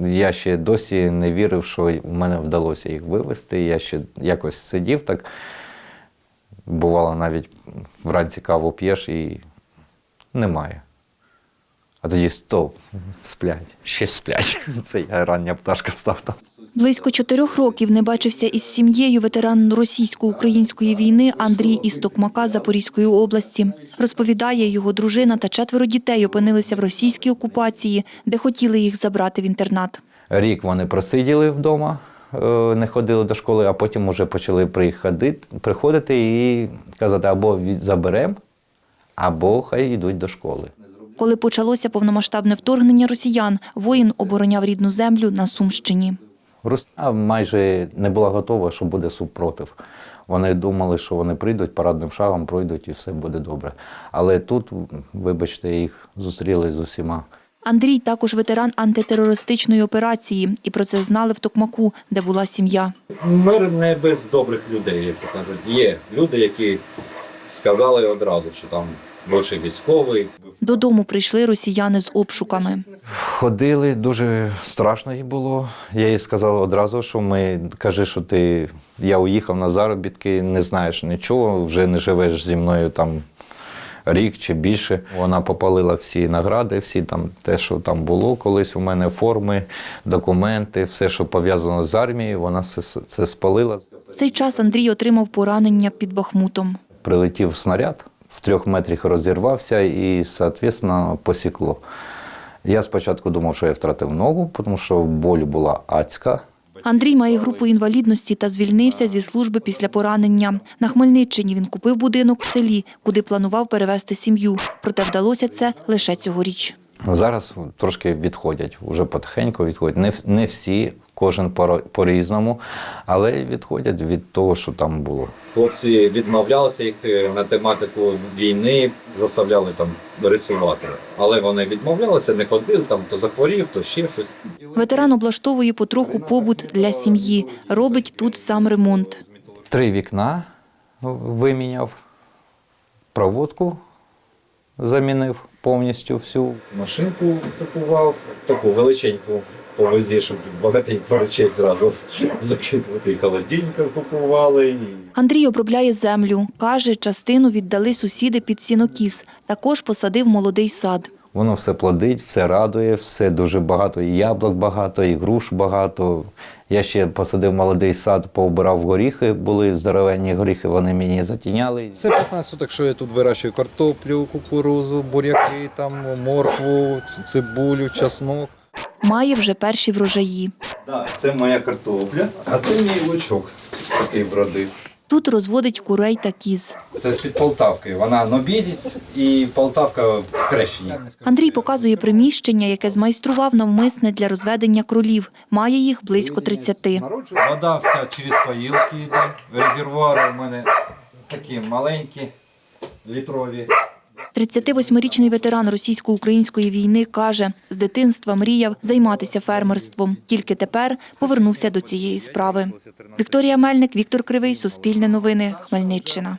Я ще досі не вірив, що в мене вдалося їх вивезти. Я ще якось сидів так. Бувало, навіть вранці каву п'єш і немає. А тоді стоп, сплять, ще сплять. Це я рання пташка встав там. Близько чотирьох років не бачився із сім'єю ветеран російсько-української війни Андрій із Токмака Запорізької області. Розповідає, його дружина та четверо дітей опинилися в російській окупації, де хотіли їх забрати в інтернат. Рік вони просиділи вдома, е, не ходили до школи, а потім вже почали приходити, приходити і казати, або заберемо, або хай йдуть до школи. Коли почалося повномасштабне вторгнення росіян, воїн обороняв рідну землю на Сумщині. Русня майже не була готова, що буде супротив. Вони думали, що вони прийдуть парадним шагом, пройдуть і все буде добре. Але тут, вибачте, їх зустріли з усіма. Андрій також ветеран антитерористичної операції, і про це знали в Токмаку, де була сім'я. Мир не без добрих людей, як то кажуть. Є люди, які сказали одразу, що там бивший військовий. Додому прийшли росіяни з обшуками. Ходили, дуже страшно їй було. Я їй сказав одразу, що ми кажи, що ти я уїхав на заробітки, не знаєш нічого, вже не живеш зі мною там рік чи більше. Вона попалила всі награди, всі там те, що там було колись у мене, форми, документи, все, що пов'язано з армією, вона все це спалила. В цей час Андрій отримав поранення під Бахмутом. Прилетів снаряд, в трьох метрах розірвався і, соответственно, посікло. Я спочатку думав, що я втратив ногу, тому що боль була адська. Андрій має групу інвалідності та звільнився зі служби після поранення. На Хмельниччині він купив будинок в селі, куди планував перевезти сім'ю. Проте вдалося це лише цьогоріч. Зараз трошки відходять, вже потихеньку відходять. Не, не всі, кожен по- по-різному, але відходять від того, що там було. Хлопці відмовлялися їх е, на тематику війни, заставляли там рисувати. Але вони відмовлялися, не ходили, там то захворів, то ще щось. Ветеран облаштовує потроху побут для сім'ї. Робить тут сам ремонт. Три вікна виміняв, проводку замінив повністю всю. Машинку купував, таку величеньку по щоб багатенько речей зразу закидувати. І холодильника купували. І... Андрій обробляє землю. Каже, частину віддали сусіди під сінокіс. Також посадив молодий сад. Воно все плодить, все радує, все дуже багато. І яблук багато, і груш багато. Я ще посадив молодий сад, пообирав горіхи, були здоровенні горіхи, вони мені затіняли. Це 15 соток, що я тут вирощую картоплю, кукурузу, буряки, там, моркву, цибулю, часнок. Має вже перші врожаї. Це моя картопля. А це мій лучок такий бродив. Тут розводить курей та кіз. Це з-під Полтавки. Вона нобізість і Полтавка скрещені. Андрій показує приміщення, яке змайстрував навмисне для розведення кролів. Має їх близько 30. Вода вся через поїлки йде. Резервуари у мене такі маленькі, літрові. 38-річний ветеран російсько-української війни каже, з дитинства мріяв займатися фермерством. Тільки тепер повернувся до цієї справи. Вікторія Мельник, Віктор Кривий, Суспільне новини, Хмельниччина.